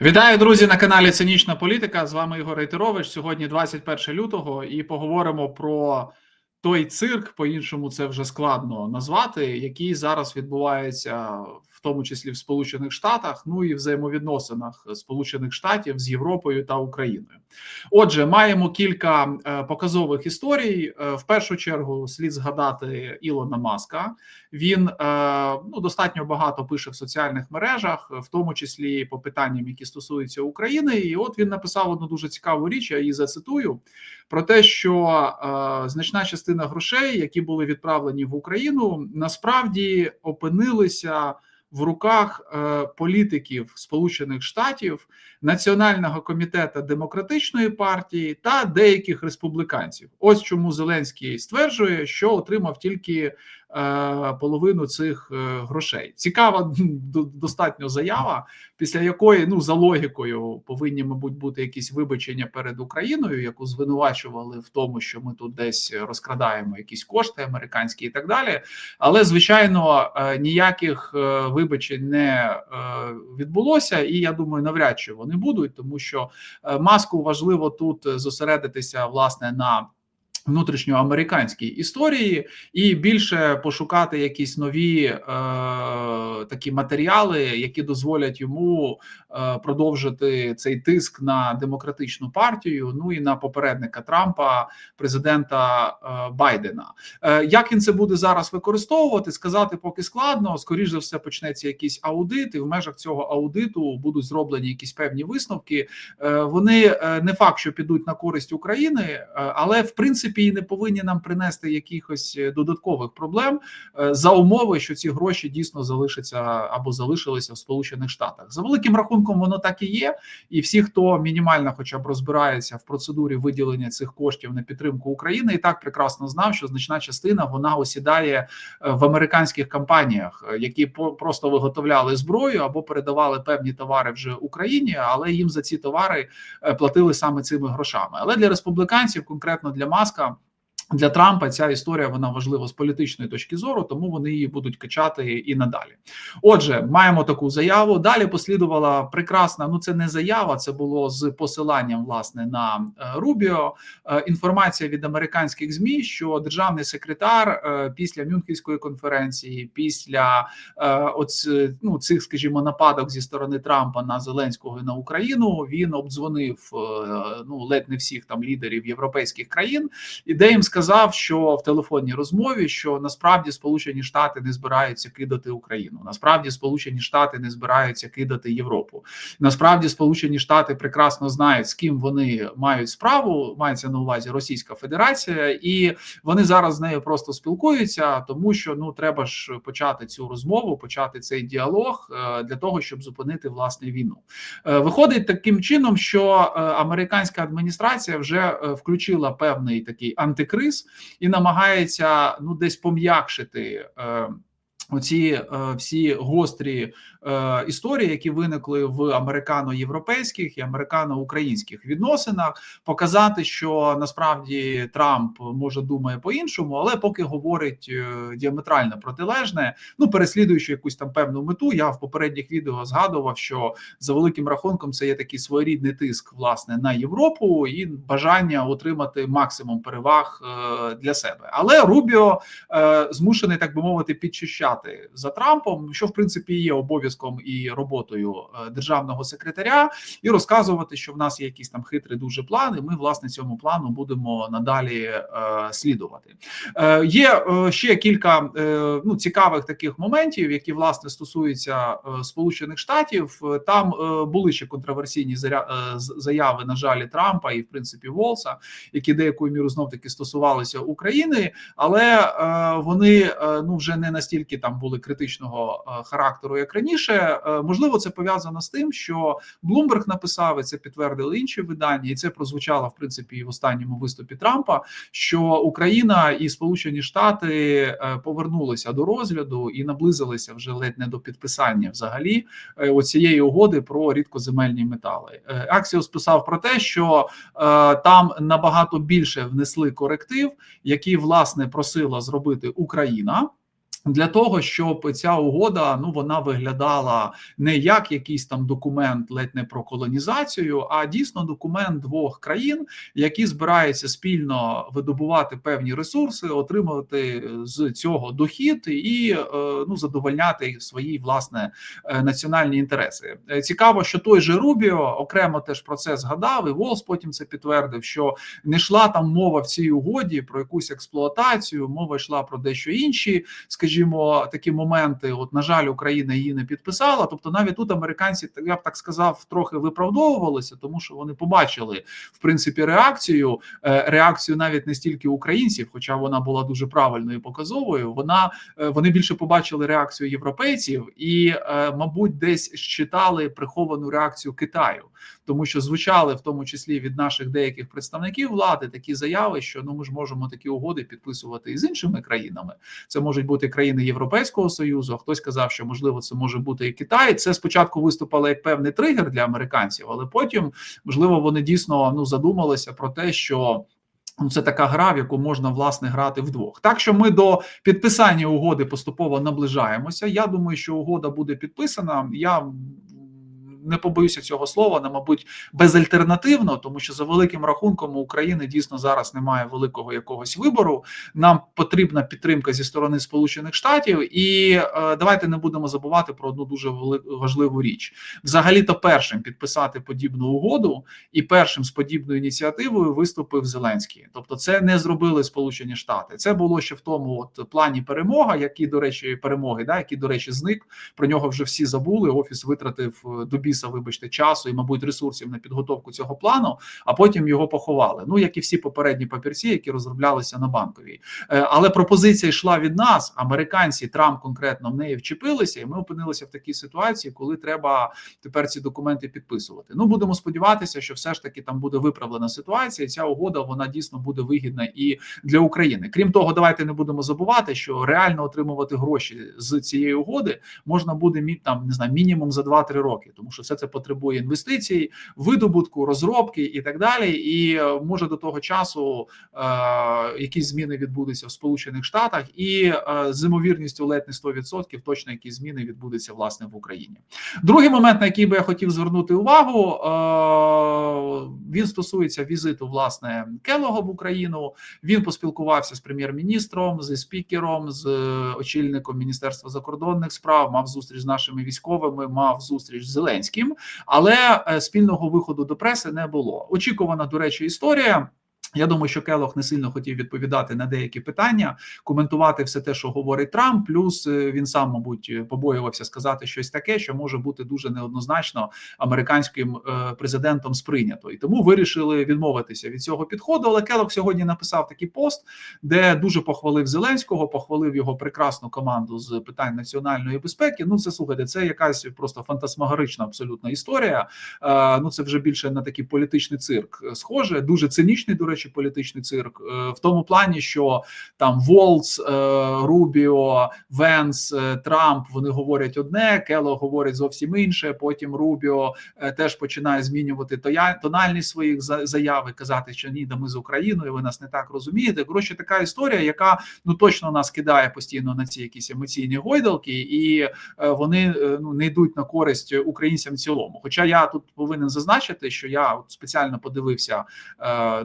Вітаю, друзі, на каналі Цинічна Політика. З вами Ігор Рейтерович. Сьогодні 21 лютого, і поговоримо про той цирк, по-іншому це вже складно назвати, який зараз відбувається, в тому числі в Сполучених Штатах, ну і взаємовідносинах Сполучених Штатів з Європою та Україною. Отже, маємо кілька е, показових історій. Е, в першу чергу слід згадати Ілона Маска. Він е, ну достатньо багато пише в соціальних мережах, в тому числі по питанням, які стосуються України. І от він написав одну дуже цікаву річ. Я її зацитую про те, що значна частина грошей, які були відправлені в Україну, насправді опинилися в руках е, політиків Сполучених Штатів, Національного комітету демократичної партії та деяких республіканців. Ось чому Зеленський стверджує, що отримав тільки половину цих е, грошей. Цікава достатньо заява, після якої ну за логікою повинні, мабуть, бути якісь вибачення перед Україною, яку звинувачували в тому, що ми тут десь розкрадаємо якісь кошти американські і так далі. Але звичайно ніяких вибачень не відбулося, і я думаю, навряд чи вони будуть, тому що маску важливо тут зосередитися власне на внутрішньоамериканській історії і більше пошукати якісь нові е, такі матеріали, які дозволять йому е, продовжити цей тиск на демократичну партію. Ну і на попередника Трампа, президента е, Байдена. Е, як він це буде зараз використовувати? Сказати поки складно. Скоріше за все, почнеться якийсь аудит, і в межах цього аудиту будуть зроблені якісь певні висновки. Е, вони е, не факт, що підуть на користь України, е, але в принципі принципі і не повинні нам принести якихось е, додаткових проблем е, за умови, що ці гроші дійсно залишаться або залишилися в Сполучених Штатах. За великим рахунком, воно так і є. І всі, хто мінімально, хоча б розбирається в процедурі виділення цих коштів на підтримку України, і так прекрасно знав, що значна частина вона осідає е, в американських компаніях, які просто виготовляли зброю або передавали певні товари вже Україні, але їм за ці товари платили саме цими грошами. Але для республіканців, конкретно для маска. Для Трампа ця історія вона важлива з політичної точки зору, тому вони її будуть качати і надалі. Отже, маємо таку заяву. Далі послідувала прекрасна. Ну це не заява, це було з посиланням власне на е, Рубіо. Е, інформація від американських змі, що державний секретар е, після Мюнхенської конференції, після оць, ну, цих, скажімо, нападок зі сторони Трампа на Зеленського і на Україну. Він обдзвонив ну ледь не всіх там лідерів європейських країн, і де їм сказав, сказав, що в телефонній розмові що насправді Сполучені Штати не збираються кидати Україну. Насправді Сполучені Штати не збираються кидати Європу. Насправді Сполучені Штати прекрасно знають, з ким вони мають справу. Мається на увазі Російська Федерація, і вони зараз з нею просто спілкуються, тому що ну треба ж почати цю розмову, почати цей діалог е, для того, щоб зупинити власне війну. Е, виходить таким чином, що е, американська адміністрація вже включила певний такий антикриз криз і намагається ну десь пом'якшити. Е, Оці е, всі гострі е, історії, які виникли в американо-європейських і американо-українських відносинах, показати, що насправді Трамп може думає по-іншому, але поки говорить е, діаметрально протилежне, ну переслідуючи якусь там певну мету. Я в попередніх відео згадував, що за великим рахунком це є такий своєрідний тиск власне на Європу і бажання отримати максимум переваг е, для себе. Але Рубіо е, змушений так би мовити підчищати за Трампом, що в принципі є обов'язком і роботою е, державного секретаря, і розказувати, що в нас є якісь там хитрий дуже план, і Ми власне цьому плану будемо надалі е, слідувати. Е, Є ще кілька ну цікавих таких моментів, які власне стосуються Сполучених Штатів. Там були ще контроверсійні заяви на жаль Трампа і в принципі Волса, які деякою міру знов таки стосувалися України, але вони ну вже не настільки там були критичного характеру, як раніше. Е, можливо, це пов'язано з тим, що Блумберг написав і це підтвердили інші видання, і це прозвучало в принципі і в останньому виступі Трампа. Що Україна і Сполучені Штати е, повернулися до розгляду і наблизилися вже ледь не до підписання взагалі оцієї угоди про рідкоземельні метали. Аксіос писав про те, що там набагато більше внесли коректив, який власне просила зробити Україна. Для того щоб ця угода ну вона виглядала не як якийсь там документ, ледь не про колонізацію, а дійсно документ двох країн, які збираються спільно видобувати певні ресурси, отримувати з цього дохід і е, ну задовольняти свої власне е, національні інтереси. Е, цікаво, що той же Рубіо окремо теж про це згадав, і Волс потім це підтвердив, що не йшла там мова в цій угоді про якусь експлуатацію, мова йшла про дещо інші, скажімо скажімо, такі моменти. От, на жаль, Україна її не підписала. Тобто, навіть тут американці я б так сказав, трохи виправдовувалися, тому що вони побачили в принципі реакцію. Е, реакцію навіть не стільки українців, хоча вона була дуже правильною і показовою. Вона е, вони більше побачили реакцію європейців і, е, мабуть, десь читали приховану реакцію Китаю, тому що звучали в тому числі від наших деяких представників влади такі заяви, що ну ми ж можемо такі угоди підписувати і з іншими країнами. Це можуть бути країни Європейського союзу. а Хтось казав, що можливо це може бути і Китай. Це спочатку виступало як певний тригер для американців, але потім можливо вони дійсно ну задумалися про те, що. Ну, це така гра, в яку можна власне грати вдвох. Так що ми до підписання угоди поступово наближаємося. Я думаю, що угода буде підписана. Я не побоюся цього слова, не мабуть, безальтернативно, тому що за великим рахунком у України дійсно зараз немає великого якогось вибору. Нам потрібна підтримка зі сторони Сполучених Штатів, і е, давайте не будемо забувати про одну дуже важливу річ. Взагалі, то першим підписати подібну угоду, і першим з подібною ініціативою виступив Зеленський. Тобто, це не зробили Сполучені Штати. Це було ще в тому от плані перемога, який, до речі, перемоги, да, який, до речі, зник. Про нього вже всі забули. Офіс витратив е, добі біса, вибачте, часу і, мабуть, ресурсів на підготовку цього плану, а потім його поховали. Ну як і всі попередні папірці, які розроблялися на банковій. Е, але пропозиція йшла від нас. Американці Трамп конкретно в неї вчепилися, і ми опинилися в такій ситуації, коли треба тепер ці документи підписувати. Ну будемо сподіватися, що все ж таки там буде виправлена ситуація. і Ця угода вона дійсно буде вигідна і для України. Крім того, давайте не будемо забувати, що реально отримувати гроші з цієї угоди можна буде там не знаю, мінімум за 2-3 роки, тому що все це потребує інвестицій, видобутку, розробки і так далі. І е, може до того часу е, якісь зміни відбудуться в Сполучених Штатах, і е, з ймовірністю ледь не 100% точно якісь зміни відбудуться власне в Україні. Другий момент, на який би я хотів звернути увагу, е, він стосується візиту власне Келого в Україну. Він поспілкувався з прем'єр-міністром, зі спікером, з очільником міністерства закордонних справ, мав зустріч з нашими військовими, мав зустріч з Зеленським. Зеленським, але е, спільного виходу до преси не було. Очікувана, до речі, історія. Я думаю, що Келох не сильно хотів відповідати на деякі питання, коментувати все те, що говорить Трамп. Плюс е, він сам, мабуть, побоювався сказати щось таке, що може бути дуже неоднозначно американським е, президентом сприйнято, і тому вирішили відмовитися від цього підходу. Але Келох сьогодні написав такий пост, де дуже похвалив Зеленського, похвалив його прекрасну команду з питань національної безпеки. Ну це слухайте, це якась просто фантасмагорична абсолютна історія. Е, ну це вже більше на такий політичний цирк схоже, дуже цинічний до речі речі, політичний цирк е, в тому плані, що там Волц, е, Рубіо, Венс, е, Трамп вони говорять одне, Кело говорить зовсім інше. Потім Рубіо теж починає змінювати тональність своїх заяв і казати, що ні, да ми з Україною, ви нас не так розумієте. Коротше, така історія, яка ну точно нас кидає постійно на ці якісь емоційні гойдалки, і вони ну не йдуть на користь українцям в цілому. Хоча я тут повинен зазначити, що я спеціально подивився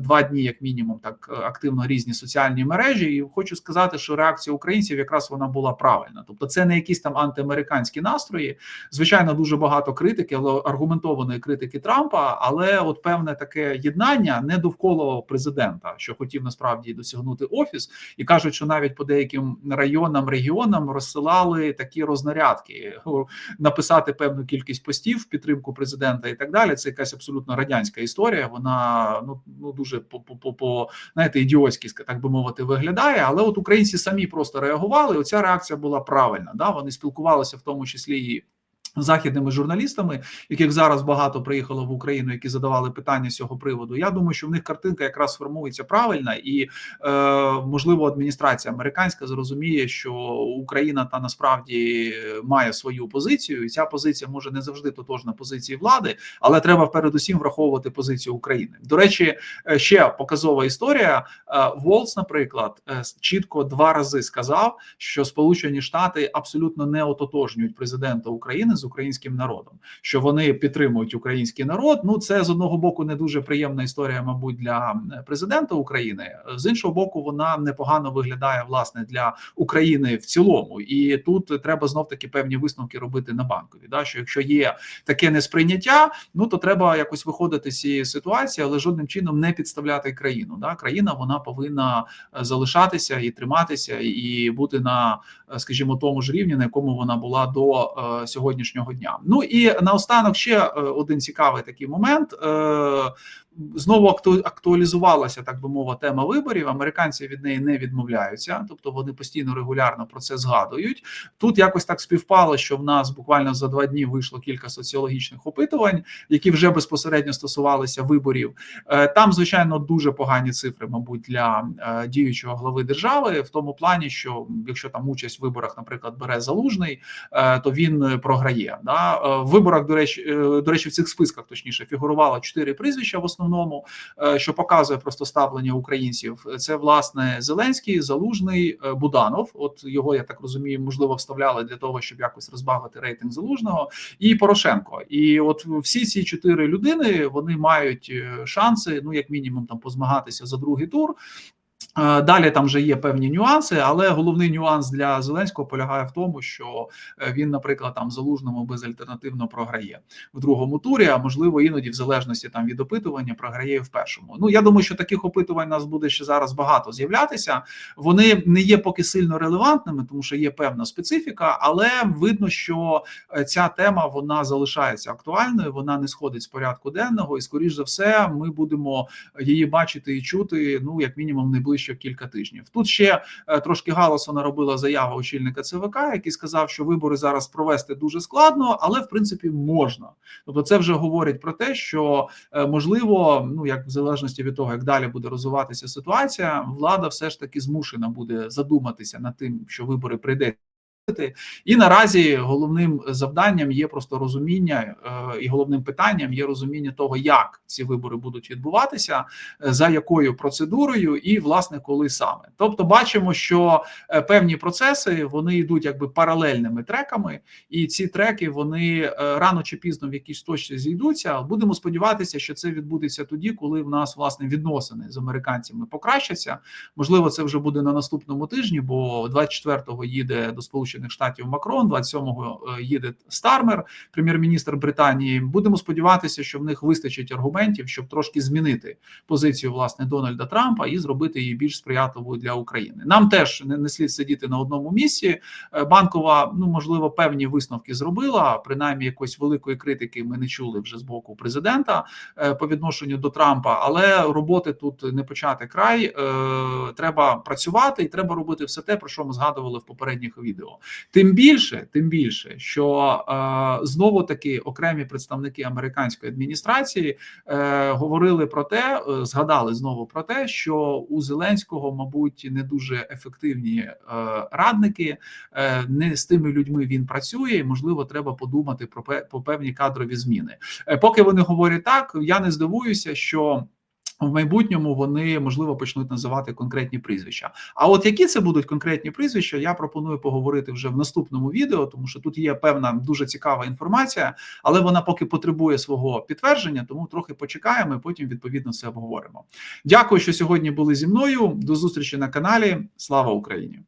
два дні як мінімум, так е, активно різні соціальні мережі, і хочу сказати, що реакція українців якраз вона була правильна. Тобто, це не якісь там антиамериканські настрої. Звичайно, дуже багато критики, аргументованої критики Трампа. Але от певне таке єднання не довкола президента, що хотів насправді досягнути офіс, і кажуть, що навіть по деяким районам регіонам розсилали такі рознарядки, написати певну кількість постів в підтримку президента і так далі. Це якась абсолютно радянська історія. Вона ну ну дуже по по знаєте, ідіотськи, так би мовити, виглядає. Але от українці самі просто реагували. Оця реакція була правильна. Да, вони спілкувалися в тому числі і Західними журналістами, яких зараз багато приїхало в Україну, які задавали питання з цього приводу. Я думаю, що в них картинка якраз формується правильна, і е, можливо, адміністрація американська зрозуміє, що Україна та насправді має свою позицію, і ця позиція може не завжди тотожна позиції влади, але треба передусім враховувати позицію України. До речі, е, ще показова історія. Е, Волц, наприклад, е, чітко два рази сказав, що Сполучені Штати абсолютно не ототожнюють президента України з українським народом, що вони підтримують український народ. Ну це з одного боку не дуже приємна історія, мабуть, для президента України. З іншого боку, вона непогано виглядає власне для України в цілому, і тут треба знов таки певні висновки робити на банкові. Да, що якщо є таке несприйняття, ну то треба якось виходити з цієї ситуації, але жодним чином не підставляти країну. Да, країна вона повинна залишатися і триматися, і бути на, скажімо, тому ж рівні, на якому вона була до е, сьогоднішнього сьогоднішнього дня. Ну і наостанок ще е, один цікавий такий момент. Е, знову актуалізувалася, так би мова, тема виборів. Американці від неї не відмовляються, тобто вони постійно регулярно про це згадують. Тут якось так співпало, що в нас буквально за два дні вийшло кілька соціологічних опитувань, які вже безпосередньо стосувалися виборів. Е, там, звичайно, дуже погані цифри, мабуть, для діючого глави держави, в тому плані, що якщо там участь в виборах, наприклад, бере залужний, то він програє. Да? Е, в виборах, до речі, е, до речі, в цих списках точніше фігурувало чотири прізвища в основному, е, що показує просто ставлення українців. Це власне Зеленський, Залужний, Буданов. От його я так розумію, можливо, вставляли для того, щоб якось розбавити рейтинг залужного, і Порошенко. І от всі ці чотири людини вони мають шанси, ну як мінімум, там позмагатися за другий тур. Е, далі там вже є певні нюанси, але головний нюанс для Зеленського полягає в тому, що е, він, наприклад, там залужному безальтернативно програє в другому турі, а можливо, іноді, в залежності там від опитування, програє в першому. Ну я думаю, що таких опитувань нас буде ще зараз багато з'являтися. Вони не є поки сильно релевантними, тому що є певна специфіка, але видно, що е, ця тема вона залишається актуальною. Вона не сходить з порядку денного, і скоріш за все, ми будемо її бачити і чути. Ну як мінімум, найближче найближчі кілька тижнів. Тут ще е, трошки галасу наробила заява очільника ЦВК, який сказав, що вибори зараз провести дуже складно, але в принципі можна. Тобто, це вже говорить про те, що е, можливо, ну як в залежності від того, як далі буде розвиватися ситуація, влада все ж таки змушена буде задуматися над тим, що вибори прийде. І наразі головним завданням є просто розуміння, е, і головним питанням є розуміння того, як ці вибори будуть відбуватися, е, за якою процедурою, і власне коли саме. Тобто, бачимо, що е, певні процеси вони йдуть якби паралельними треками, і ці треки вони рано чи пізно в якійсь точці зійдуться. Будемо сподіватися, що це відбудеться тоді, коли в нас власне відносини з американцями покращаться. Можливо, це вже буде на наступному тижні, бо 24-го їде до сполучених. Сполучених Штатів Макрон, 27-го е, їде Стармер, прем'єр-міністр Британії. Будемо сподіватися, що в них вистачить аргументів, щоб трошки змінити позицію власне Дональда Трампа і зробити її більш сприятливою для України. Нам теж не, не слід сидіти на одному місці. Е, банкова, ну можливо, певні висновки зробила. Принаймні, якоїсь великої критики ми не чули вже з боку президента е, по відношенню до Трампа, але роботи тут не почати край. Треба працювати і треба робити все те, про що ми згадували в попередніх відео. Тим більше, тим більше, що е, знову таки окремі представники американської адміністрації е, говорили про те, е, згадали знову про те, що у Зеленського, мабуть, не дуже ефективні радники, не з тими людьми він працює. і, Можливо, треба подумати про певні кадрові зміни. Поки вони говорять так, я не здивуюся, що в майбутньому вони можливо почнуть називати конкретні прізвища. А от які це будуть конкретні прізвища, я пропоную поговорити вже в наступному відео, тому що тут є певна дуже цікава інформація, але вона поки потребує свого підтвердження, тому трохи почекаємо. і Потім відповідно це обговоримо. Дякую, що сьогодні були зі мною. До зустрічі на каналі. Слава Україні!